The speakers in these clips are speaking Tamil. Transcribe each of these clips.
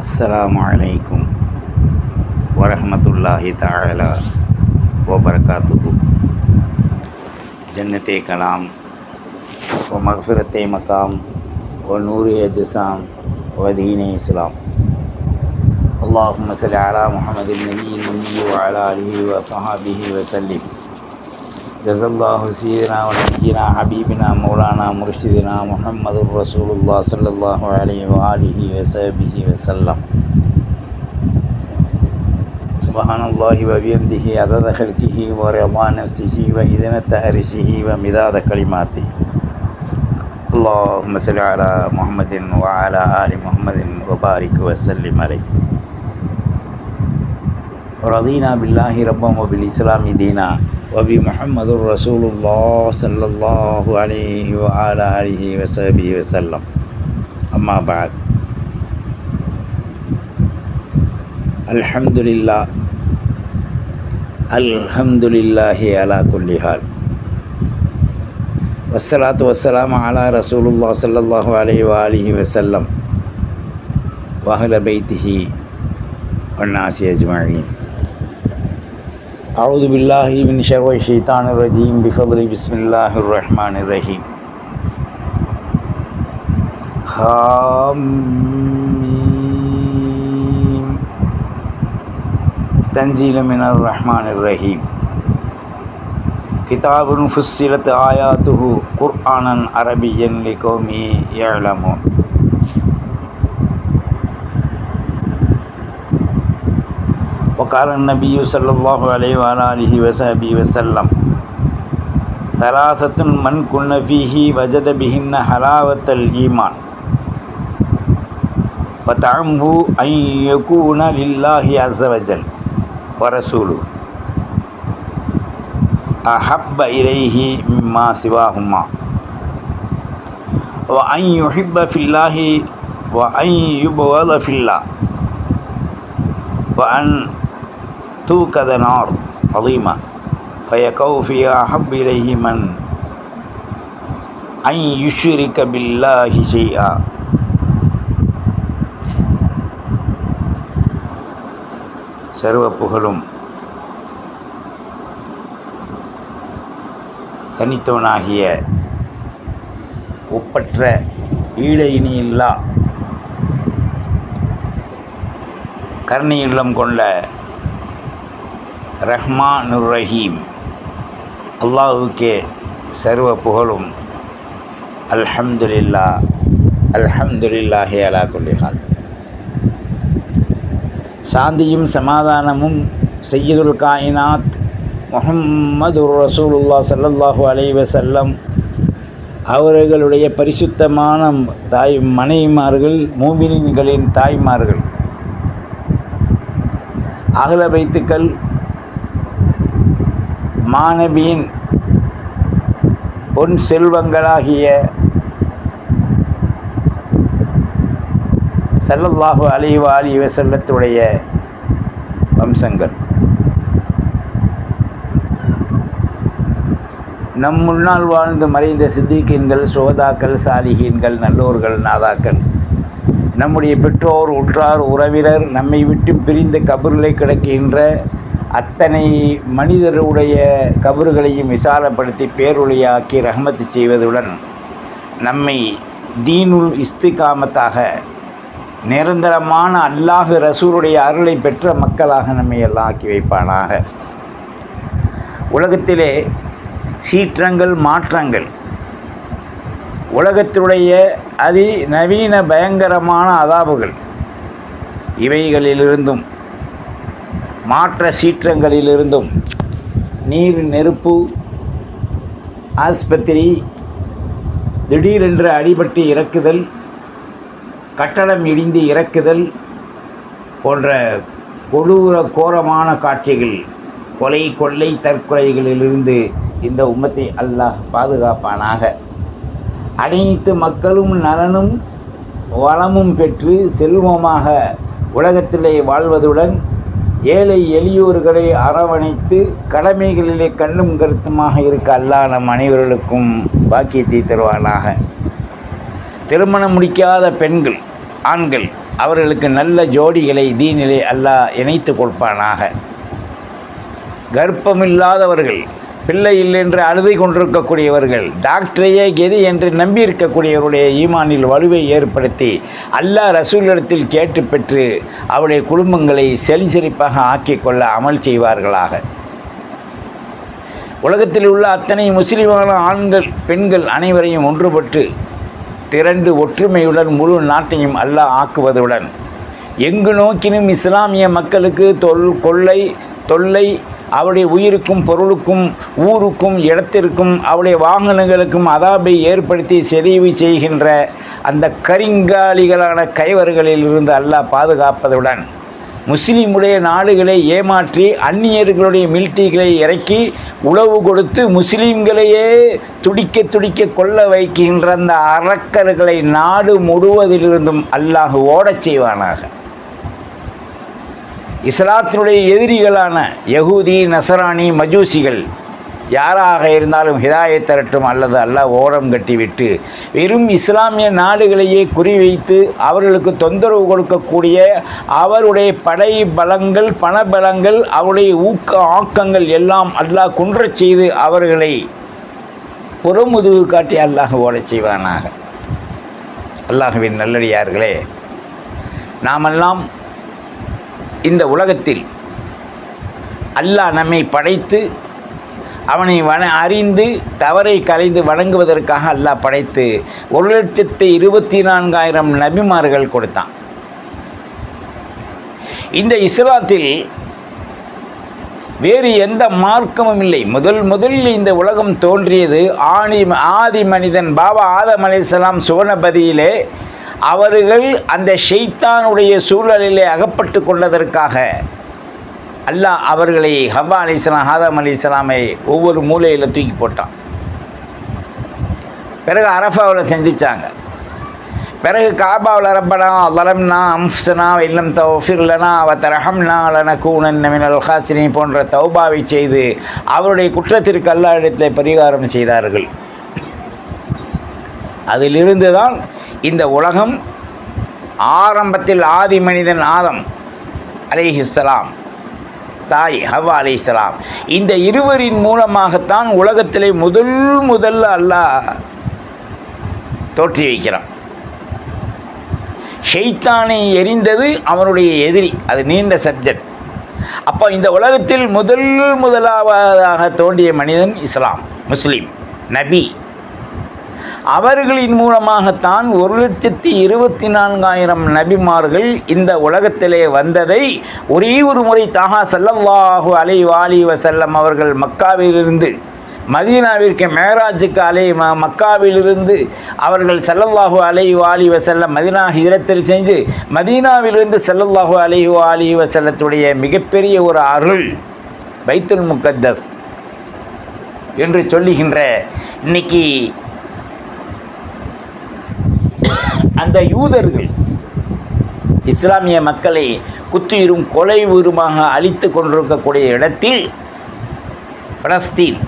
அஸ்லாம் வலைக்கும் வரமத்துல்லாஹி தாழலா ஓபரகாத்துகு ஜன்னத்தை கலாம் ஓ மஹ்ஃபிரத்தை மக்காம் ஓ நூறு ஜசாம் ஓ தீனே இஸ்லாம் அல்லாஹும் சலி அலா முகமது நபி நபி அலா அலி வசஹாபிஹி வசல்லிம் جزا الله سيدنا ونبينا حبيبنا مولانا مرشدنا محمد رسول الله صلى الله عليه وآله وصحبه وسلم. سبحان الله وبحمده عدد خلقه ورضا نفسه وإذنة عرشه ومداد كلماته. اللهم صل على محمد وعلى آل محمد وبارك وسلم عليه. رضينا بالله ربا وبالإسلام دينا. وبمحمد رسول الله صلى الله عليه وعلى آله وصحبه وسلم. أما بعد. الحمد لله الحمد لله على كل حال. والصلاة والسلام على رسول الله صلى الله عليه وآله وسلم. وأهل بيته والناس أجمعين. أعوذ بالله من شر الشيطان الرجيم. بفضل بسم الله الرحمن الرحيم. حاميم تنزيل من الرحمن الرحيم. كتاب فصلت آياته قرآنا عربيا لقوم يعلمون. وقال النبي صلى الله عليه وعلى آله وصحبه وسلم ثلاثة من كن فيه وجد بهن حلاوة الإيمان. وطعمه أن يكون لله عز وجل ورسوله. أحب إليه مما سواهما. وأن يحب في الله وأن يبغض في الله. وأن தூக்கத நார் அலீமா. பய கௌஃபியா ஹப் இலஹிமன் ஐ யுஷுரிக்க பில்லாஹி ஷெய்யா சர்வ புகழும் தனித்தவனாகிய ஒப்பற்ற ஈழ இனியில்லா கருணையுள்ளம் கொண்ட ரஹ்மானுர் ரஹீம் அல்லாஹுக்கே சர்வ புகழும். அல்ஹம்துலில்லா அல்ஹம்துலில்லாஹி அலா குல்லிஹால் சாந்தியும் சமாதானமும் செய்யுதுல் காயினாத் முஹம்மது ரசூலுல்லா சல்லல்லாஹு அலைவசல்லம் அவர்களுடைய பரிசுத்தமான தாய் மனைவிமார்கள் மூமினின்களின் தாய்மார்கள். அகல வைத்துக்கள் மாணவியின் பொன் செல்வங்களாகிய சல்லல்லாஹு அலைவ செல்லத்துடைய வம்சங்கள். நம் முன்னால் வாழ்ந்து மறைந்த சித்திகீன்கள் சோதாக்கள் சாலிகீன்கள் நல்லோர்கள் நாதாக்கள் நம்முடைய பெற்றோர் உற்றார் உறவினர் நம்மை விட்டு பிரிந்த கபர்களை கிடக்கின்ற அத்தனை மனிதருடைய கபறுகளையும் விசாலப்படுத்தி பேரொழியாக்கி ரஹமத்து செய்வதுடன் நம்மை தீனுல் இஸ்திகாமத்தாக நிரந்தரமான அல்லாஹு ரசூருடைய அருளை பெற்ற மக்களாக நம்மை எல்லாம் ஆக்கி வைப்பானாக. உலகத்திலே சீற்றங்கள் மாற்றங்கள் உலகத்தினுடைய அதி நவீன பயங்கரமான அதாபுகள் இவைகளிலிருந்தும் மாற்ற சீற்றங்களிலிருந்தும் நீர் நெருப்பு ஆஸ்பத்திரி திடீரென்று அடிபட்டு இறக்குதல் கட்டடம் இடிந்து இறக்குதல் போன்ற கொடூர கோரமான காட்சிகள் கொலை கொள்ளை தற்கொலைகளிலிருந்து இந்த உம்மத்தை அல்லாஹ் பாதுகாப்பானாக. அனைத்து மக்களும் நலனும் வளமும் பெற்று செல்வமாக உலகத்திலே வாழ்வதுடன் ஏழை எளியோர்களை அரவணைத்து கடமைகளிலே கண்ணும் கருத்துமாக இருக்க அல்லாஹ் நம் அனைவர்களுக்கும் பாக்கியத்தை தருவானாக. திருமணம் முடிக்காத பெண்கள் ஆண்கள் அவர்களுக்கு நல்ல ஜோடிகளை தீனிலே அல்லாஹ் இணைத்து கொடுப்பானாக. கர்ப்பமில்லாதவர்கள் பிள்ளை இல்லை என்று அழுதை கொண்டிருக்கக்கூடியவர்கள் டாக்டரையே கெதி என்று நம்பியிருக்கக்கூடியவருடைய ஈமானில் வலுவை ஏற்படுத்தி அல்லாஹ் ரசூலிடத்தில் கேட்டு பெற்று அவருடைய குடும்பங்களை செலி செழிப்பாக அமல் செய்வார்களாக. உலகத்தில் உள்ள அத்தனை முஸ்லிமான ஆண்கள் பெண்கள் அனைவரையும் ஒன்றுபட்டு திரண்டு ஒற்றுமையுடன் முழு நாட்டையும் அல்லாஹ் ஆக்குவதுடன் எங்கு நோக்கினும் இஸ்லாமிய மக்களுக்கு தொல் கொள்ளை தொல்லை அவளுடைய உயிருக்கும் பொருளுக்கும் ஊருக்கும் இடத்திற்கும் அவளுடைய வாகனங்களுக்கும் அதாபை ஏற்படுத்தி செறிவு செய்கின்ற அந்த கரிங்காலிகளான கைவர்களில் இருந்து அல்லாஹ் பாதுகாப்பதுடன் முஸ்லீமுடைய நாடுகளை ஏமாற்றி அந்நியர்களுடைய மில்ட்டிகளை இறக்கி உழவு கொடுத்து முஸ்லீம்களையே துடிக்க துடிக்க கொள்ள வைக்கின்ற அந்த அரக்கர்களை நாடு முழுவதிலிருந்தும் அல்லாஹ் ஓடச் செய்வானாக. இஸ்லாத்தினுடைய எதிரிகளான யகூதி நசராணி மஜூசிகள் யாராக இருந்தாலும் ஹிதாயத் தரட்டும் அல்லது அல்லாஹ் ஓரம் கட்டிவிட்டு வெறும் இஸ்லாமிய நாடுகளையே குறிவைத்து அவர்களுக்கு தொந்தரவு கொடுக்கக்கூடிய அவருடைய படை பலங்கள் பணபலங்கள் அவருடைய ஊக்க ஆக்கங்கள் எல்லாம் அல்லாஹ் குன்றச் செய்து அவர்களை புறமுதுகு காட்டி அல்லாஹ் ஓடச் செய்வானாக. அல்லாஹுவின் நல்லடியார்களே நாமெல்லாம் இந்த உலகத்தில் அல்லாஹ் நம்மை படைத்து அவனை வன அறிந்து தவறை கலைந்து வணங்குவதற்காக அல்லாஹ் படைத்து ஒரு லட்சத்து இருபத்தி நான்காயிரம் நபிமார்கள் கொடுத்தான். இந்த இஸ்லாத்தில் வேறு எந்த மார்க்கமும் இல்லை. முதல் முதலில் இந்த உலகம் தோன்றியது ஆணி ஆதி மனிதன் பாபா ஆதம் அலிஸ்லாம் சுவனபதியிலே அவர்கள் அந்த ஷெய்தானுடைய சூழலிலே அகப்பட்டு கொண்டதற்காக அல்லாஹ் அவர்களை ஹபா அலி இஸ்லாம் ஹாதம் அலிஸ்லாமை ஒவ்வொரு மூலையில் தூக்கி போட்டான். பிறகு அரஃபாவில் சந்திச்சாங்க பிறகு காபாவில் ரப்பனா லலம்னா அம்சனா இல்லம் தௌஃபிர்லனா அவ தரஹம்னா லன கூனன் மினல் ஹாசினி போன்ற தௌபாவை செய்து அவருடைய குற்றத்திற்கு அல்லா இடத்தில் பரிகாரம் செய்தார்கள். அதிலிருந்து தான் இந்த உலகம் ஆரம்பத்தில் ஆதி மனிதன் ஆதம் அலிஹிஸ்லாம் தாய் ஹவா அலிஸ்லாம் இந்த இருவரின் மூலமாகத்தான் உலகத்திலே முதல் முதல்ல அல்லாஹ் தோற்றி வைக்கிறான். ஷெய்தானை எரிந்தது அவனுடைய எதிரி அது நீண்ட சப்ஜெக்ட். அப்போ இந்த உலகத்தில் முதல் முதலாவதாக தோன்றிய மனிதன் இஸ்லாம் முஸ்லீம் நபி. அவர்களின் மூலமாகத்தான் ஒரு லட்சத்தி இருபத்தி நான்காயிரம் நபிமார்கள் இந்த உலகத்திலே வந்ததை ஒரே ஒரு முறை தாகா செல்லல்லாஹு அலை வாலி வசல்லம் அவர்கள் மக்காவிலிருந்து மதீனாவிற்கு மேராஜுக்கு அலை ம மக்காவிலிருந்து அவர்கள் செல்லல்லாஹு அலை வாலி செல்ல மதீனா ஹிஜரத்தில் செஞ்சு மதீனாவிலிருந்து செல்லல்லாஹு அலை வாலி வசல்லத்துடைய மிகப்பெரிய ஒரு அருள் பைத்துல் முக்கத்தஸ் என்று சொல்லுகின்ற இன்னைக்கு அந்த யூதர்கள் இஸ்லாமிய மக்களை குத்துயிரும் கொலை உருமாக அழித்து கொண்டிருக்கக்கூடிய இடத்தில் பலஸ்தீன்.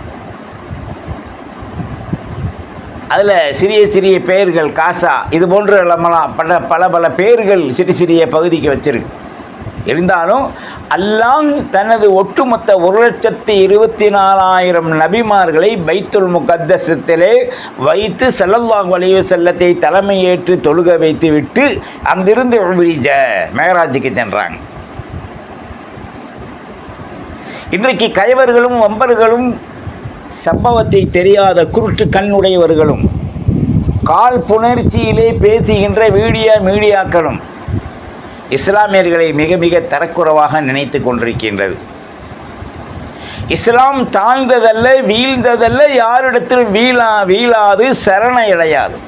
அதில் சிறிய சிறிய பெயர்கள் காசா இது போன்ற நம்மளாம் பல பல பல பெயர்கள் சிறு சிறிய பகுதிக்கு வச்சிருக்கு. இருந்தாலும் அல்லாஹ் தனது ஒட்டுமொத்த ஒரு லட்சத்தி இருபத்தி நாலாயிரம் நபிமார்களை பைத்துல் முகத்தசத்திலே வைத்து செல்லல்லாஹ் வலிவு செல்லத்தை தலைமையேற்று தொழுக வைத்து விட்டு அங்கிருந்து விரிஜ மேகராஜுக்கு சென்றாங்க. இன்றைக்கு கைவர்களும் வம்பர்களும் சம்பவத்தை தெரியாத குருட்டு கண்ணுடையவர்களும் கால் புணர்ச்சியிலே பேசுகின்ற வீடியோ மீடியாக்களும் இஸ்லாமியர்களை மிக மிக தரக்குறைவாக நினைத்து கொண்டிருக்கின்றது. இஸ்லாம் தாழ்ந்ததல்ல வீழ்ந்ததல்ல யாரிடத்திலும் வீழா வீழாது சரணடையாது.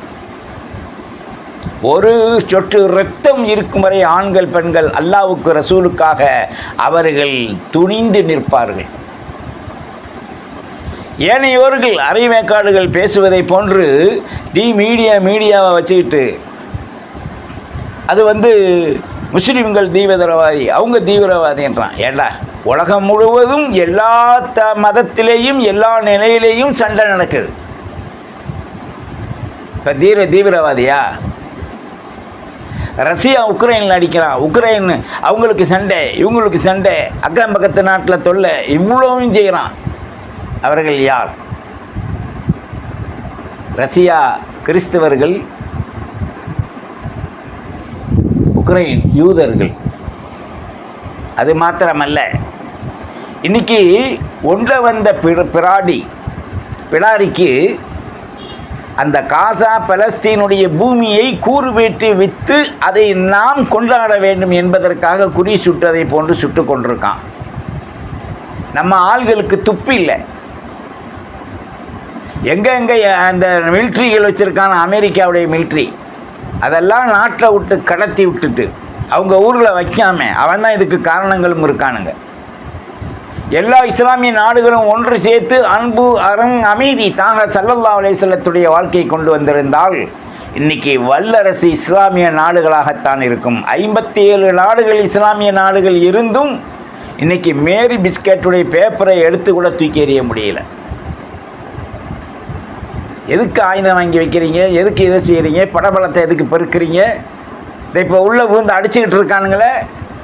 ஒரு சொட்டு ரத்தம் இருக்கும் வரை ஆண்கள் பெண்கள் அல்லாவுக்கு ரசூலுக்காக அவர்கள் துணிந்து நிற்பார்கள். ஏனையோர்கள் அரைவேக்காடுகள் பேசுவதை போன்று டி மீடியா மீடியாவை வச்சுக்கிட்டு அது வந்து முஸ்லீம்கள் தீவிரவாதி அவங்க தீவிரவாதின்றான் ஏண்டா? உலகம் முழுவதும் எல்லா த மதத்திலேயும் எல்லா நிலையிலேயும் சண்டை நடக்குது. இப்போ தீர தீவிரவாதியா? ரஷ்யா உக்ரைனில் அடிக்கிறான் உக்ரைன் அவங்களுக்கு சண்டை இவங்களுக்கு சண்டை. அக்கம் பக்கத்து நாட்டில் தொல்லை இவ்வளவும் செய்கிறான் அவர்கள் யார்? ரஷ்யா கிறிஸ்தவர்கள் உக்ரைன் யூதர்கள். அது மாத்திரமல்ல. இன்னைக்கு ஒன்றை வந்த பிராடி பிடாரிக்கு அந்த காசா பலஸ்தீனுடைய பூமியை கூறுபேற்றி விற்று அதை நாம் கொண்டாட வேண்டும் என்பதற்காக குறி சுட்டதை போன்று சுட்டு கொண்டிருக்கான். நம்ம ஆள்களுக்கு துப்பு இல்லை. எங்கே எங்கே அந்த மிலிட்ரிகள் வச்சுருக்கான அமெரிக்காவுடைய மிலிட்ரி அதெல்லாம் நாட்டை விட்டு கடத்தி விட்டுட்டு அவங்க ஊரில் வைக்காம அவன் தான் இதுக்கு காரணங்களும் இருக்கானுங்க. எல்லா இஸ்லாமிய நாடுகளும் ஒன்று சேர்த்து அன்பு அரண் அமைதி தாங்க சல்லல்லா அலேசல்லத்துடைய வாழ்க்கையை கொண்டு வந்திருந்தால் இன்னைக்கு வல்லரசு இஸ்லாமிய நாடுகளாகத்தான் இருக்கும். ஐம்பத்தி ஏழு நாடுகள் இஸ்லாமிய நாடுகள் இருந்தும் இன்னைக்கு மேரி பிஸ்கட்டுடைய பேப்பரை எடுத்து கூட தூக்கி எறிய முடியல. எதுக்கு ஆயுதம் வாங்கி வைக்கிறீங்க? எதுக்கு இதை செய்கிறீங்க படபலத்தை எதுக்கு பெருக்கிறீங்க? இதை இப்போ உள்ளே விழுந்து அடிச்சுக்கிட்டு இருக்கானுங்களே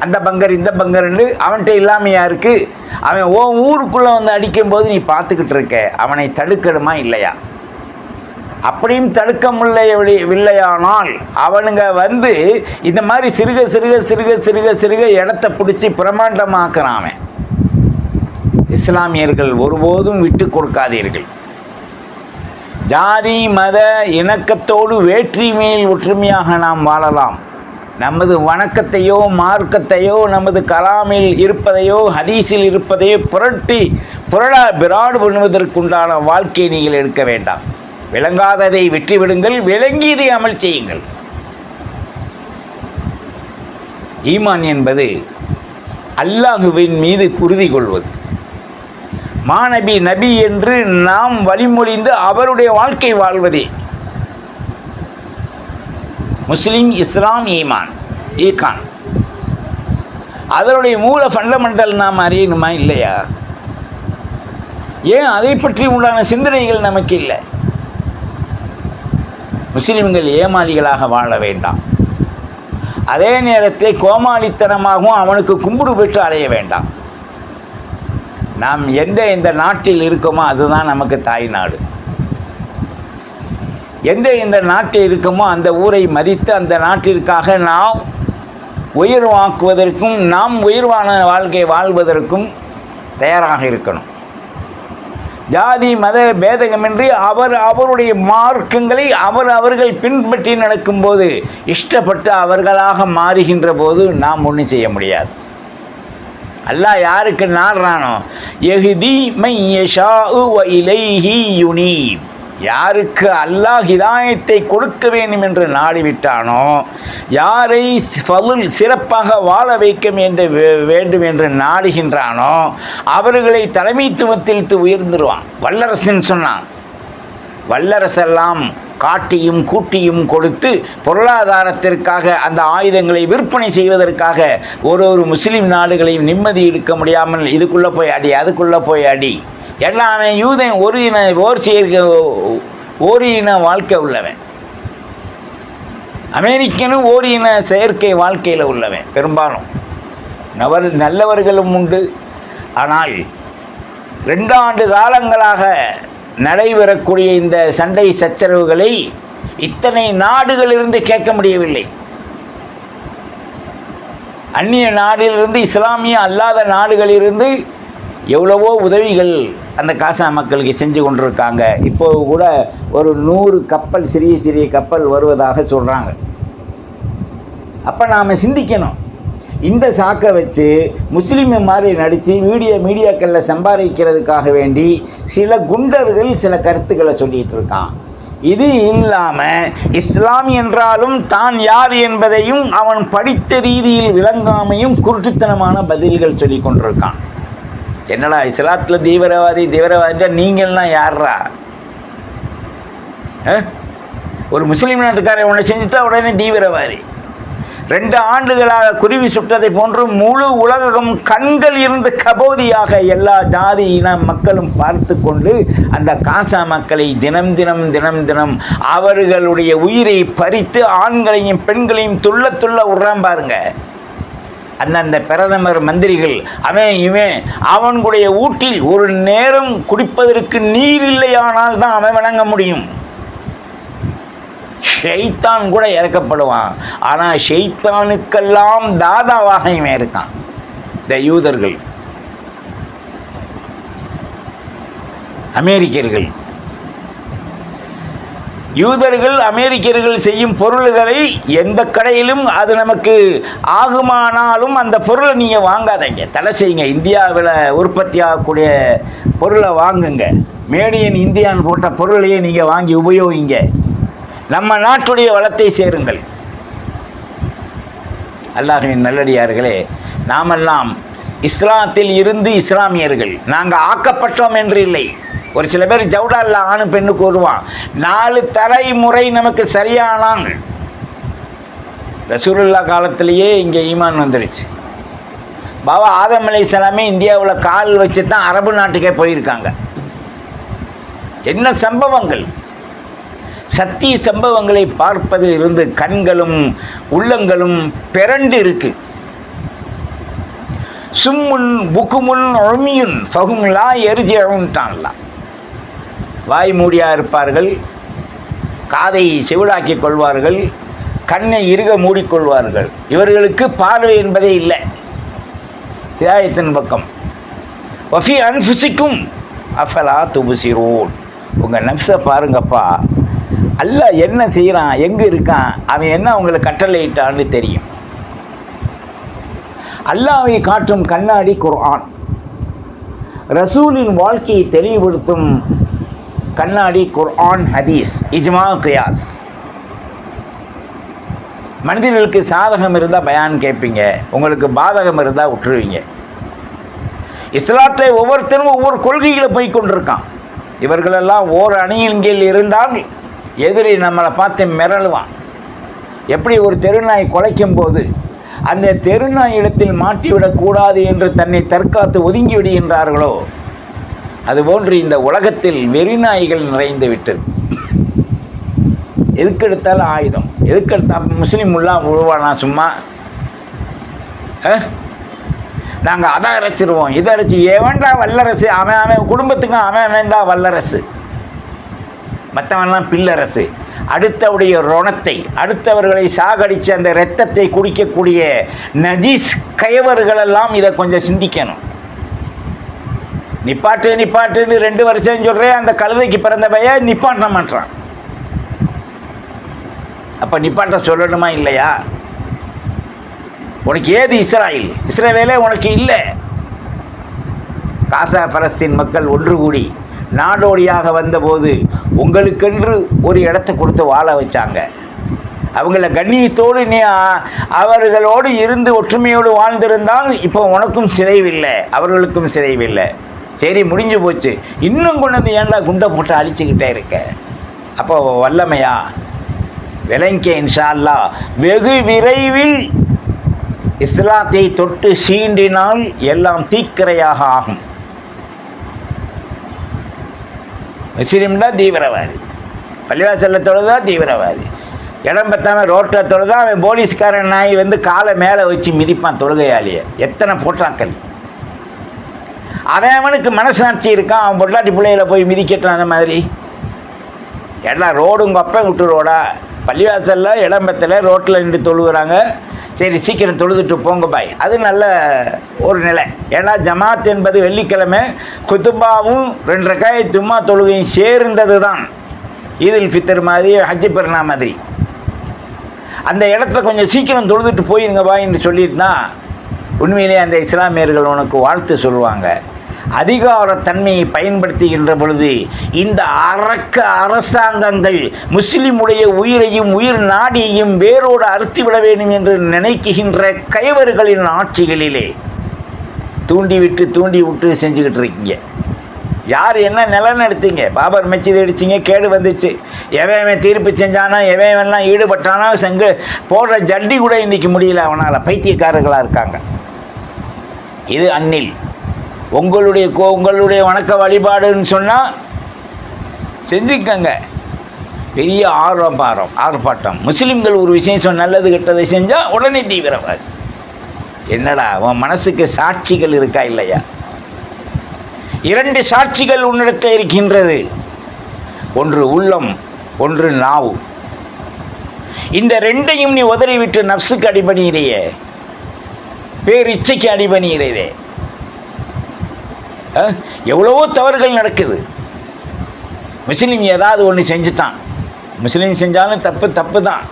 அந்த பங்கர் இந்த பங்கர்னு அவன்கிட்ட இல்லாமையா இருக்குது அவன் ஓ ஊருக்குள்ளே வந்து அடிக்கும்போது நீ பார்த்துக்கிட்டு இருக்க அவனை தடுக்கணுமா இல்லையா? அப்படியும் தடுக்க முடியவில்லையானால் அவனுங்க வந்து இந்த மாதிரி சிறுக சிறுக சிறுக சிறுக சிறுக இடத்த பிடிச்சி பிரமாண்டமாக்குறான் அவன். இஸ்லாமியர்கள் ஒருபோதும் விட்டு கொடுக்காதீர்கள். ஜாதி மத இணக்கத்தோடு வேற்றுமையில் ஒற்றுமையாக நாம் வாழலாம். நமது வணக்கத்தையோ மார்க்கத்தையோ நமது கலாமில் இருப்பதையோ ஹதீஸில் இருப்பதையோ புரட்டி புரடா பிராடு பண்ணுவதற்குண்டான வாழ்க்கையை நீங்கள் எடுக்க வேண்டாம். விளங்காததை வெற்றிவிடுங்கள் விளங்கியதை அமல் செய்யுங்கள். ஈமான் என்பது அல்லாஹுவின் மீது குருதி கொள்வது. மாநபி நபி என்று நாம் வழிமொழிந்து அவருடைய வாழ்க்கை வாழ்வதே. முஸ்லிம் இஸ்லாம் ஈமான் ஈகான். அதனுடைய மூல ஃபண்டமெண்டல் நாம் அறியணுமா இல்லையா? ஏன் அதை பற்றி உண்டான சிந்தனைகள் நமக்கு இல்லை? முஸ்லிம்கள் ஏமாளிகளாக வாழ வேண்டாம். அதே நேரத்தில் கோமாளித்தனமாகவும் அவனுக்கு கும்பிடு பெற்று அலைய வேண்டாம். நாம் எந்த இந்த நாட்டில் இருக்கோமோ அதுதான் நமக்கு தாய் நாடு. எந்த இந்த நாட்டில் இருக்குமோ அந்த ஊரை மதித்து அந்த நாட்டிற்காக நாம் உயிர் வாக்குவதற்கும் நாம் உயிர்வான வாழ்க்கை வாழ்வதற்கும் தயாராக இருக்கணும். ஜாதி மத பேதகமின்றி அவர் அவருடைய மார்க்கங்களை அவர் அவர்கள் பின்பற்றி நடக்கும்போது இஷ்டப்பட்டு அவர்களாக மாறுகின்ற போது நாம் ஒன்றும் செய்ய முடியாது. அல்லாஹ் யாருக்கு நாடுறானோ? எஹிதி மை வ இலைஹி யுனீப். யாருக்கு அல்லாஹ் ஹிதாயத்தை கொடுக்க வேண்டும் என்று நாடிவிட்டானோ யாரை ஃபதுல் சிறப்பாக வாழ வைக்க என்று வே- வேண்டும் என்று நாடுகின்றானோ அவர்களை தலைமைத்துவத்தில் உயர்ந்துருவான். வல்லரசன் சொன்னான். வல்லரசெல்லாம் காட்டியும் கூட்டியும் கொடுத்து பொருளாதாரத்திற்காக அந்த ஆயுதங்களை விற்பனை செய்வதற்காக ஒரு ஒரு முஸ்லீம் நாடுகளையும் நிம்மதி இருக்க முடியாமல் இதுக்குள்ளே போய் அடி அதுக்குள்ளே போய் அடி. எல்லாம் அவன் யூதன் ஒரு இன ஓர் சேர்க்க ஒரு இன வாழ்க்கை உள்ளவன். அமெரிக்கனும் ஓர் இன செயற்கை வாழ்க்கையில் உள்ளவன் பெரும்பாலும். நவர் நல்லவர்களும் உண்டு. ஆனால் ரெண்டாண்டு காலங்களாக நடைபெறக்கூடிய இந்த சண்டை சச்சரவுகளை இத்தனை நாடுகளிலிருந்து கேட்க முடியவில்லை. அந்நிய நாடிலிருந்து இஸ்லாமிய அல்லாத நாடுகளிலிருந்து எவ்வளவோ உதவிகள் அந்த காசா மக்களுக்கு செஞ்சு கொண்டிருக்காங்க. இப்போ கூட ஒரு நூறு கப்பல் சிறிய சிறிய கப்பல் வருவதாக சொல்கிறாங்க அப்போ நாம் சிந்திக்கணும். இந்த சாக்கை வச்சு முஸ்லீம் மாதிரி நடித்து வீடியோ மீடியாக்களில் சம்பாதிக்கிறதுக்காக வேண்டி சில குண்டர்கள் சில கருத்துக்களை சொல்லிகிட்டு இருக்கான். இது இல்லாமல் இஸ்லாம் என்றாலும் தான் யார் என்பதையும் அவன் படித்த ரீதியில் விளங்காமையும் குருட்டுத்தனமான பதில்கள் சொல்லி கொண்டிருக்கான். என்னடா இஸ்லாத்தில் தீவிரவாதி தீவிரவாதிட்டா நீங்கள்லாம் யார்ரா ஆ? ஒரு முஸ்லீம் நாட்டுக்காரன் உன்னை செஞ்சுட்டா உடனே தீவிரவாதி. ரெண்டு ஆண்டுகளாக குருவி சுட்டதை போன்று முழு உலகம் கண்கள் இருந்து கபோதியாக எல்லா ஜாதி இன மக்களும் பார்த்து கொண்டு அந்த காசா மக்களை தினம் தினம் தினம் தினம் அவர்களுடைய உயிரை பறித்து ஆண்களையும் பெண்களையும் துள்ள துள்ள விடுறான் பாருங்க. அந்தந்த பிரதமர் மந்திரிகள் அவன் இவன் அவனுடைய ஊட்டில் ஒரு நேரம் குடிப்பதற்கு நீர் இல்லையானால் தான் அவன் விளங்க முடியும். ஷெய்தான் கூட இறக்கப்படுவான். ஆனால் ஷெய்தானுக்கெல்லாம் தாதாவாக இவன் இருக்கான். இந்த யூதர்கள் அமெரிக்கர்கள். யூதர்கள் அமெரிக்கர்கள் செய்யும் பொருள்களை எந்த கடையிலும் அது நமக்கு ஆகுமானாலும் அந்த பொருளை நீங்கள் வாங்காதீங்க. தடை செய்யுங்க. இந்தியாவில் உற்பத்தி ஆகக்கூடிய பொருளை வாங்குங்க. மேடியன் இந்தியான்னு போட்ட பொருளையே நீங்கள் வாங்கி உபயோகிங்க. நம்ம நாட்டுடைய வளத்தை சேருங்கள். அல்லாஹின் நல்லடியார்களே நாமெல்லாம் இஸ்லாத்தில் இருந்து இஸ்லாமியர்கள். நாங்கள் ஆக்கப்பட்டோம் என்று இல்லை. ஒரு சில பேர் ஜவுடால்ல ஆணு பெண்ணு கூறுவான் நாலு தலைமுறை நமக்கு சரியானாங்க. ரசூலுல்லா காலத்திலேயே இங்கே ஈமான் வந்துடுச்சு பாபா ஆதம் அலை இஸ்லாமே இந்தியாவில் கால் வச்சு தான் அரபு நாட்டுக்கே போயிருக்காங்க. என்ன சம்பவங்கள்? சத்திய சம்பவங்களை பார்ப்பதில் இருந்து கண்களும் உள்ளங்களும் பிறண்டு இருக்கு. சும்முன் புக்குமுன் ஒழுமியுன் ஃபகும்லா எரிஜியவுன்ட்டான்லாம் வாய் மூடியா இருப்பார்கள் காதை செவிடாக்கிக் கொள்வார்கள் கண்ணை இறுக மூடிக்கொள்வார்கள் இவர்களுக்கு பார்வை என்பதே இல்லை. ஹிதாயத்தின் பக்கம். வஃபி அன்ஃபுசிக்கும் அஃபலா துபுசிரோன். உங்கள் நப்சை பாருங்கப்பா. அல்லாஹ் என்ன செய்கிறான் எங்கே இருக்கான் அவன் என்ன அவங்களை கட்டளையிட்டான்னு தெரியும். அல்லாவை காட்டும் கண்ணாடி குர்ஆன். ரசூலின் வாழ்க்கையை தெளிவுபடுத்தும் கண்ணாடி குர்ஆன் ஹதீஸ் இஜ்மா கியாஸ் மனிதர்களுக்கு சாதகம் இருந்தால் பயான் கேட்பீங்க உங்களுக்கு பாதகம் இருந்தால் விட்டுருவீங்க இஸ்லாத்தை ஒவ்வொருத்தரும் ஒவ்வொரு கொள்கைகளை போய் கொண்டிருக்கான். இவர்களெல்லாம் ஓர் அணியின் கீழ் இருந்தால் எதிரி நம்மளை பார்த்து மிரளுவான். எப்படி ஒரு தெருநாய் குலைக்கும் போது அந்த தெருநாய் இடத்தில் மாட்டிவிடக்கூடாது என்று தன்னை தற்காத்து ஒதுங்கி விடுகின்றார்களோ? அதுபோன்று இந்த உலகத்தில் வெறிநாய்கள் நிறைந்து விட்டது. எதுக்கெடுத்தாலும் ஆயுதம். எதுக்கெடுத்தால் முஸ்லீம் உள்ளா உழுவானா சும்மா? நாங்கள் அதை அரைச்சிருவோம். இதை அரைச்சி ஏவன்டா வல்லரசு அவன் அவன் குடும்பத்துக்கும் அவன் அவன் தான் வல்லரசு. மற்றவன்லாம் பில்லரசு. அடுத்தவுடைய ரணத்தை அடுத்தவர்களை சாகடித்து அந்த இரத்தத்தை குடிக்கக்கூடிய நஜீஸ் கயவர்களெல்லாம் இதை கொஞ்சம் சிந்திக்கணும். நிப்பாட்டு நிப்பாட்டுன்னு ரெண்டு வருஷம் சொல்கிறேன் அந்த கழுதைக்கு பிறந்த பையன் நிப்பாட்ட மாட்டான் அப்போ நிப்பாட்ட சொல்லணுமா இல்லையா? உனக்கு ஏது இஸ்ராயில்? இஸ்ரேவேலே உனக்கு இல்லை. காசா பலஸ்தீன் மக்கள் ஒன்று கூடி நாடோடியாக வந்தபோது உங்களுக்கென்று ஒரு இடத்த கொடுத்து வாழ வச்சாங்க. அவங்கள கண்ணியத்தோடு நீ அவர்களோடு இருந்து ஒற்றுமையோடு வாழ்ந்திருந்தால் இப்போ உனக்கும் சிதைவில்லை அவர்களுக்கும் சிதைவில்லை சரி முடிஞ்சு போச்சு. இன்னும் கொண்டு வந்து ஏன்டா குண்டை போட்டு அழிச்சுக்கிட்டே இருக்க? அப்போ வல்லமையா? விளங்க இன்ஷா அல்லாஹ் வெகு விரைவில் இஸ்லாத்தை தொட்டு சீண்டினால் எல்லாம் தீக்கிரையாக ஆகும். முஸ்லீம்னா தீவிரவாதி. பள்ளிவாசலில் தொழுதா தீவிரவாதி. இடம் பத்தாமல் ரோட்டில் தொழுதா அவன் போலீஸ்காரன் நாய் வந்து காலை மேலே வச்சு மிதிப்பான் தொழுகையாளியை. எத்தனை போட்டாக்கள். அவன் அவனுக்கு மனசாட்சி இருக்கான் அவன் பொட்டாட்டி பிள்ளையில போய் மிதிக்கட்டான் அந்த மாதிரி. எல்லாம் ரோடும் கொப்பை விட்டு ரோடா பள்ளிவாசலில் இடம்பத்தில் ரோட்டில் நின்று தொழுகிறாங்க. சரி சீக்கிரம் தொழுதுட்டு போங்க பாய் அது நல்ல ஒரு நிலை. ஏன்னா ஜமாத் என்பது வெள்ளிக்கிழமை குத்துபாவும் ரெண்டு ரக்காய தும்மா தொழுகையும் சேர்ந்தது தான் ஈதில் ஃபித்தர் மாதிரி ஹஜ்ஜி பெருனா மாதிரி. அந்த இடத்துல கொஞ்சம் சீக்கிரம் தொழுதுட்டு போயிருங்க பாயின்னு சொல்லிட்டுனா உண்மையிலே அந்த இஸ்லாமியர்கள் உனக்கு வாழ்த்து சொல்லுவாங்க. அதிகாரத்தன்மையை பயன்படுத்துகின்ற பொழுது இந்த அரக்க அரசாங்கங்கள் முஸ்லிமுடைய உயிரையும் உயிர் நாடியையும் வேரோடு அறுத்துவிட வேண்டும் என்று நினைக்குகின்ற கைவர்களின் ஆட்சிகளிலே தூண்டிவிட்டு தூண்டி விட்டு செஞ்சுக்கிட்டு இருக்கீங்க. யார் என்ன நிலன்னு எடுத்தீங்க? பாபர் மச்சித் அடிச்சிங்க கேடு வந்துச்சு. எவன் எவன் தீர்ப்பு செஞ்சானா எவன் எவன்லாம் ஈடுபட்டானா செங்கு போடுற ஜட்டி கூட இன்னைக்கு முடியல அவனால் பைத்தியக்காரர்களாக இருக்காங்க. இது அன்னில் உங்களுடைய கோ உங்களுடைய வணக்க வழிபாடுன்னு சொன்னால் செஞ்சுக்கங்க பெரிய ஆர்வம் ஆர்ப்பாட்டம். முஸ்லீம்கள் ஒரு விஷயம் சொன்ன நல்லது கெட்டதை செஞ்சால் உடனே தீவிரவாதி. என்னடா உன் மனசுக்கு சாட்சிகள் இருக்கா இல்லையா? இரண்டு சாட்சிகள் உன்னிடத்தை இருக்கின்றது. ஒன்று உள்ளம் ஒன்று நாவு. இந்த ரெண்டையும் நீ உதறிவிட்டு நப்சுக்கு அடிபணியிறையே. பேரிச்சைக்கு அடிபணியிறதே. எவ்வளவோ தவறுகள் நடக்குது. முஸ்லீம் ஏதாவது ஒன்று செஞ்சுட்டான். முஸ்லீம் செஞ்சாலும் தப்பு தப்பு தான்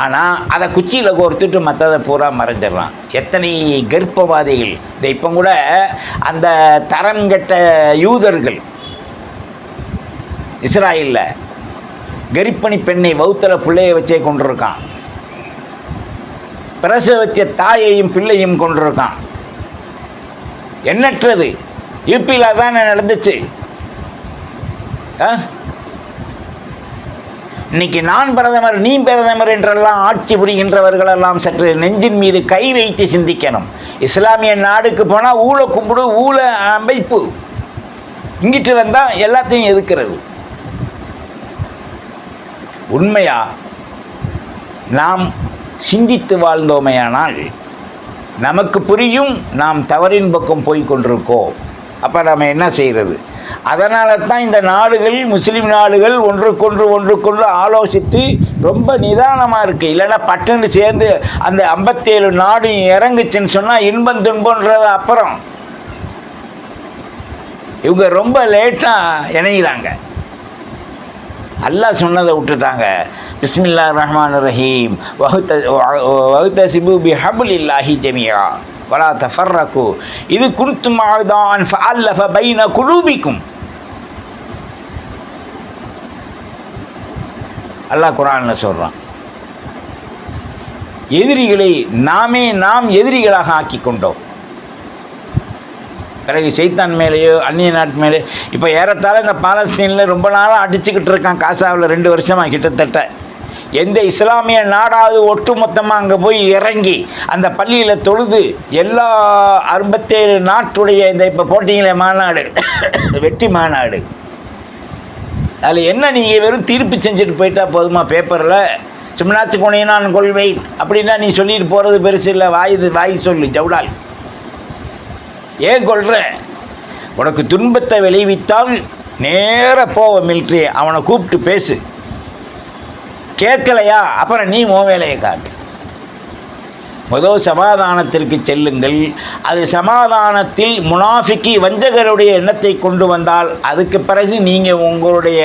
ஆனால் அதை குச்சியில் கோர்த்துட்டு மற்றதை பூரா மறைஞ்சிடறான். எத்தனை கர்ப்பவாதிகள். இந்த இப்போ கூட அந்த தரம் கெட்ட யூதர்கள் இஸ்ராயலில் கரிப்பணி பெண்ணை வௌத்தல பிள்ளையை வச்சே கொண்டிருக்கான். பிரசவத்திய தாயையும் பிள்ளையும் கொண்டிருக்கான். எண்ணற்றது. யூபியில் தான் நடந்துச்சு? ஆ? இன்னைக்கு நான் பிரதமர் நீ பிரதமர் என்றெல்லாம் ஆட்சி புரிகின்றவர்களெல்லாம் சற்று நெஞ்சின் மீது கை வைத்து சிந்திக்கணும். இஸ்லாமிய நாடுக்கு போனால் ஊழ கும்பிடு ஊழ அமைப்பு. இங்கிட்டு வந்தால் எல்லாத்தையும் எதுக்கிறது? உண்மையா? நாம் சிந்தித்து வாழ்ந்தோமையானால் நமக்கு புரியும் நாம் தவறின் பக்கம் போய் கொண்டிருக்கோம். அப்போ நம்ம என்ன செய்கிறது அதனால தான் இந்த நாடுகள் முஸ்லீம் நாடுகள் ஒன்றுக்கொன்று ஒன்றுக்கொன்று ஆலோசித்து ரொம்ப நிதானமாக இருக்குது இல்லைன்னா பட்டுன்னு சேர்ந்து அந்த ஐம்பத்தேழு நாடு இறங்குச்சுன்னு சொன்னால் இன்பம் துன்பன்றது அப்புறம். இவங்க ரொம்ப லேட்டாக இணைகிறாங்க அல்லாஹ் சொன்னதை விட்டுட்டாங்க. பிஸ்மில்லா ரஹ்மான் ரஹீம். வகுத்த வகுத்த சிபு பி ஹபுல் இல்லாஹி ஜமியா வலா தஃபர்ரகு. இது குறித்து மாதான் ஃபஅல்லஃப பைன குலூபிக்கும். அல்லாஹ் குரான்னு சொல்றான். எதிரிகளை நாமே நாம் எதிரிகளாக ஆக்கி கொண்டோம். பிறகு சைத்தான் மேலேயோ அந்நிய நாட்டு மேலே இப்போ ஏறத்தாழ இந்த பாலஸ்தீனில் ரொம்ப நாளாக அடிச்சுக்கிட்டு இருக்கான் காசாவில் ரெண்டு வருஷமாக கிட்டத்தட்ட. எந்த இஸ்லாமிய நாடாவது ஒட்டுமொத்தமாக அங்கே போய் இறங்கி அந்த பள்ளியில் தொழுது எல்லா அறுபத்தேழு நாட்டுடைய இந்த இப்போ போட்டிங்களே மாநாடு வெற்றி மாநாடு. அதில் என்ன நீங்கள் வெறும் தீர்ப்பு செஞ்சுட்டு போயிட்டா போதுமா பேப்பரில்? சிம்னாச்சு கொனையை நான் கொள்வேன் அப்படின்னா நீ சொல்லிட்டு போகிறது பெருசு இல்லை வாய் இது வாய் சொல்லு ஜவுடால். ஏன் கொள்ற? உனக்கு துன்பத்தை விளைவித்தால் நேராக போவ மிலிட்ரி அவனை கூப்பிட்டு பேசு. கேட்கலையா? அப்புறம் நீ மோ வேலையை காட்டு. முதல் சமாதானத்திற்கு செல்லுங்கள். அது சமாதானத்தில் முனாஃபிக்கு வஞ்சகருடைய எண்ணத்தை கொண்டு வந்தால் அதுக்கு பிறகு நீங்கள் உங்களுடைய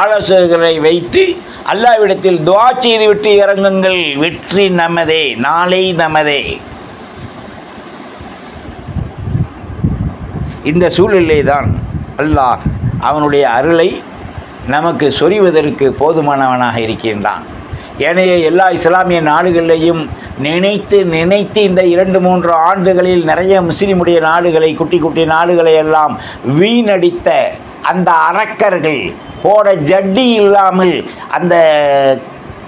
ஆலோசகர்களை வைத்து அல்லாவிடத்தில் துவா செய்துவிட்டு இறங்குங்கள். வெற்றி நமதே நாளை நமதே. இந்த சூழ்நிலை தான் அல்லாஹ் அவனுடைய அருளை நமக்கு சொரிவதற்கு போதுமானவனாக இருக்கின்றான். ஏனைய எல்லா இஸ்லாமிய நாடுகளிலையும் நினைத்து நினைத்து இந்த இரண்டு மூன்று ஆண்டுகளில் நிறைய முஸ்லிமுடைய நாடுகளை குட்டி குட்டி நாடுகளை எல்லாம் வீணடித்த அந்த அரக்கர்கள் போட ஜட்டி இல்லாமல் அந்த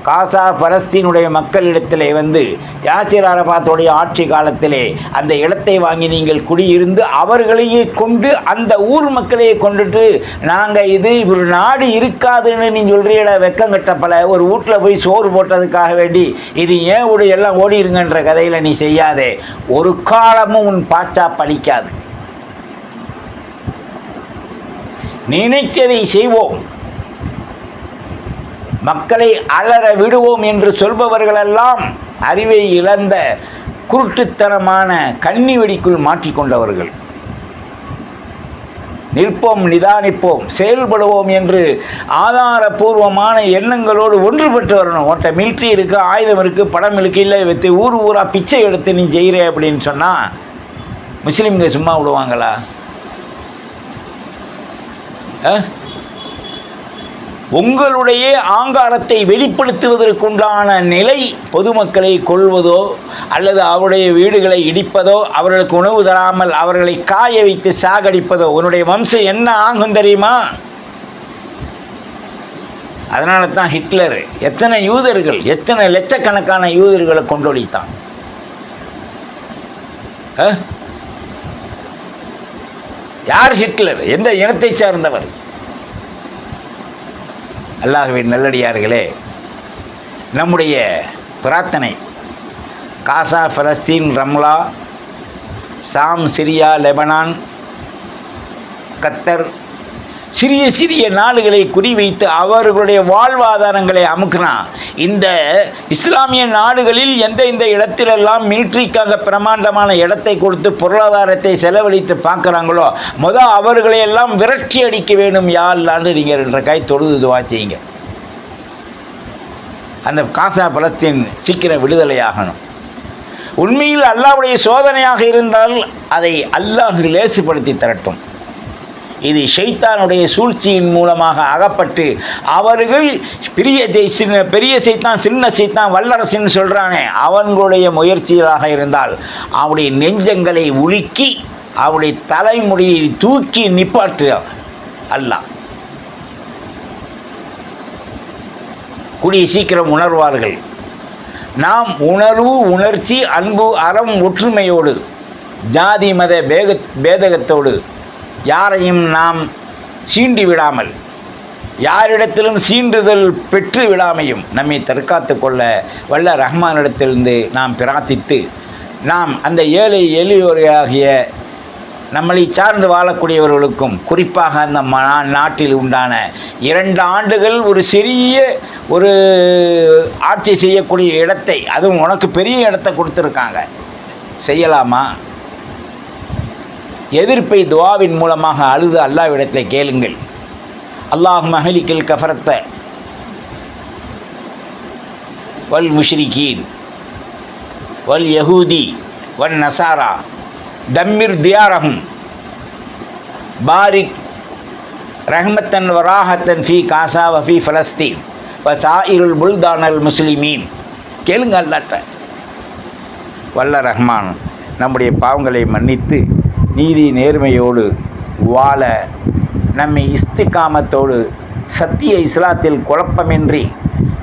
காசா பலஸ்தீனுடைய மக்களிடத்திலே வந்து யாசிர் அரபாத்துடைய ஆட்சி காலத்திலே அந்த இடத்தை வாங்கி நீங்கள் குடியிருந்து அவர்களையே கொண்டு அந்த ஊர் மக்களையே கொண்டுட்டு நாங்கள் இது ஒரு நாடு இருக்காதுன்னு நீ சொல்கிறீட வெக்கம் கட்டப்பல ஒரு வீட்டில் போய் சோறு போட்டதுக்காக வேண்டி இது ஏன் உடைய எல்லாம் ஓடிருங்கன்ற கதையில் நீ செய்யாதே. ஒரு காலமும் உன் பாச்சா பலிக்காது நினைத்ததை செய்வோம். மக்களை அலற விடுவோம் என்று சொல்பவர்களெல்லாம் அறிவை இழந்த குருட்டுத்தனமான கன்னி வெடிக்குள் மாற்றிக்கொண்டவர்கள். நிற்போம் நிதானிப்போம் செயல்படுவோம் என்று ஆதாரபூர்வமான எண்ணங்களோடு ஒன்றுபட்டு வரணும். உன்ட்ட மிலிட்ரி இருக்குது ஆயுதம் இருக்குது படம் இருக்கு இல்லை வைத்து ஊர் ஊராக பிச்சை எடுத்து நீ செய்கிற அப்படின்னு சொன்னால் முஸ்லீம்கள் சும்மா விடுவாங்களா? ஆ? உங்களுடைய ஆங்காரத்தை வெளிப்படுத்துவதற்குண்டான நிலை பொதுமக்களை கொள்வதோ அல்லது அவருடைய வீடுகளை இடிப்பதோ அவர்களுக்கு உணவு தராமல் அவர்களை காய வைத்து சாகடிப்பதோ உன்னுடைய வம்சம் என்ன ஆகும் தெரியுமா? அதனால தான் ஹிட்லர் எத்தனை யூதர்கள் எத்தனை லட்சக்கணக்கான யூதர்களை கொண்டொழித்தான். ஆ? யார் ஹிட்லர்? எந்த இனத்தை சார்ந்தவர்? அல்லாஹுவின் நல்லடியார்களே நம்முடைய பிரார்த்தனை Gaza Palestine Ramla Sham Syria Lebanon Qatar சிறிய சிறிய நாடுகளை குறிவைத்து அவர்களுடைய வாழ்வாதாரங்களை அமுக்கினா இந்த இஸ்லாமிய நாடுகளில் எந்த இந்த இடத்திலெல்லாம் மிலிட்ரிக்காக பிரமாண்டமான இடத்தை கொடுத்து பொருளாதாரத்தை செலவழித்து பார்க்குறாங்களோ மொதல் அவர்களை எல்லாம் விரட்டி அடிக்க வேண்டும் யாருலான்னு நீங்கள் ரெண்டு காய் தொழுது துவா செய்யுங்க. அந்த காசா பலத்தின் சீக்கிரம் விடுதலையாகணும் உண்மையில் அல்லாஹ்வுடைய சோதனையாக இருந்தால் அதை அல்லாஹ் லேசுபடுத்தி தரட்டும். இது ஷைத்தானுடைய சூழ்ச்சியின் மூலமாக அகப்பட்டு அவர்கள் பெரிய ஜெய் சின்ன பெரிய சைத்தான் சின்ன சைத்தான் வல்லரசுன்னு சொல்கிறானே அவன்களுடைய முயற்சிகளாக இருந்தால் அவருடைய நெஞ்சங்களை உலுக்கி அவருடைய தலைமுடியை தூக்கி நிப்பாட்டு அல்லாஹ் கூடிய சீக்கிரம் உணர்வார்கள். நாம் உணர்வு உணர்ச்சி அன்பு அறம் ஒற்றுமையோடு ஜாதி மத பேக பேதகத்தோடு யாரையும் நாம் சீண்டி விடாமல் யாரிடத்திலும் சீண்டுதல் பெற்று விடாமையும் நம்மை தற்காத்து கொள்ள வல்ல ரஹ்மானிடத்திலிருந்து நாம் பிரார்த்தித்து நாம் அந்த ஏழை எளியோரையாகிய நம்மளை சார்ந்து வாழக்கூடியவர்களுக்கும் குறிப்பாக அந்த நாட்டில் உண்டான இரண்டு ஆண்டுகள் ஒரு சிறிய ஒரு ஆட்சி செய்யக்கூடிய இடத்தை அதுவும் உனக்கு பெரிய இடத்தை கொடுத்துருக்காங்க. செய்யலாமா? எதிர்ப்பை துவாவின் மூலமாக அழுது அல்லாவிடத்தை கேளுங்கள். அல்லாஹ் மஹலிக்கில் கஃபரத்த வல் முஷ்ரிகீன் வல் யஹூதி வன் நசாரா தம்மிர் தியாரஹும் பாரிக் ரஹ்மத்தன் வராஹத்தன் ஃபி காசா வஃபி ஃபலஸ்தீன் வ சாயிருல் புல்தானல் முஸ்லிமீன். கேளுங்க அல்லாட்ட. வல்ல ரஹ்மான் நம்முடைய பாவங்களை மன்னித்து நீதி நேர்மையோடு வாழ நம்மை இஸ்திகாமத்தோடு சத்திய இஸ்லாத்தில் குழப்பமின்றி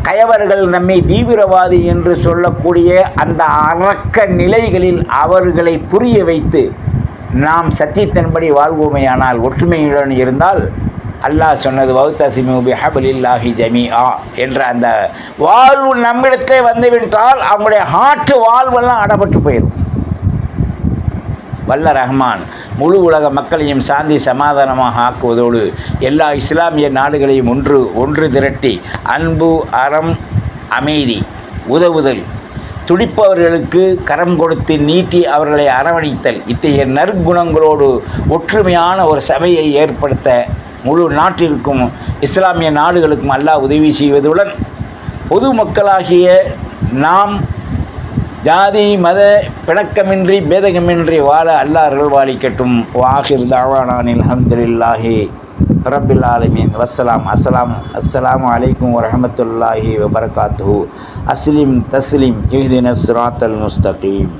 கயவர்கள் நம்மை தீவிரவாதி என்று சொல்லக்கூடிய அந்த அரக்க நிலைகளில் அவர்களை புரிய வைத்து நாம் சத்தியத்தின்படி வாழ்வோமேயானால் ஒற்றுமையுடன் இருந்தால் அல்லாஹ் சொன்னது வௌத்தசிமு பிஹபலில்லாஹி ஜமீஆ என்ற அந்த வாழ்வு நம்மிடத்தே வந்துவிட்டால் அவங்களுடைய ஹார்ட் வாழ்வெல்லாம் அடப்பட்டு போயிடும் வல்ல ரஹ்மான் முழு உலக மக்களையும் சாந்தி சமாதானமாக ஆக்குவதோடு எல்லா இஸ்லாமிய நாடுகளையும் ஒன்று ஒன்று திரட்டி அன்பு அறம் அமைதி உதவுதல். துடிப்பவர்களுக்கு கரம் கொடுத்து நீட்டி அவர்களை அரவணைத்தல். இத்தகைய நற்குணங்களோடு ஒற்றுமையான ஒரு சபையை ஏற்படுத்த முழு நாட்டிற்கும் இஸ்லாமிய நாடுகளுக்கும் அல்லாஹ் உதவி செய்வதுடன் பொதுமக்களாகிய நாம் ஜாதி மத பிணக்கமின்றி பேதகமின்றி வாழ அல்லார்கள் வாழிக்கட்டும் வாஹிர் தாவானானில் அஹமதுல்லாஹி ரபில் ஆலமீன். வசலாம் அஸ்லாம் அஸ்லாம் அலைக்கும் வரமத்துல்லாஹி வபரகாத்துஹு. அஸ்லீம் தஸ்லீம் இஹ்தின சிராத்தல் முஸ்தகீம்.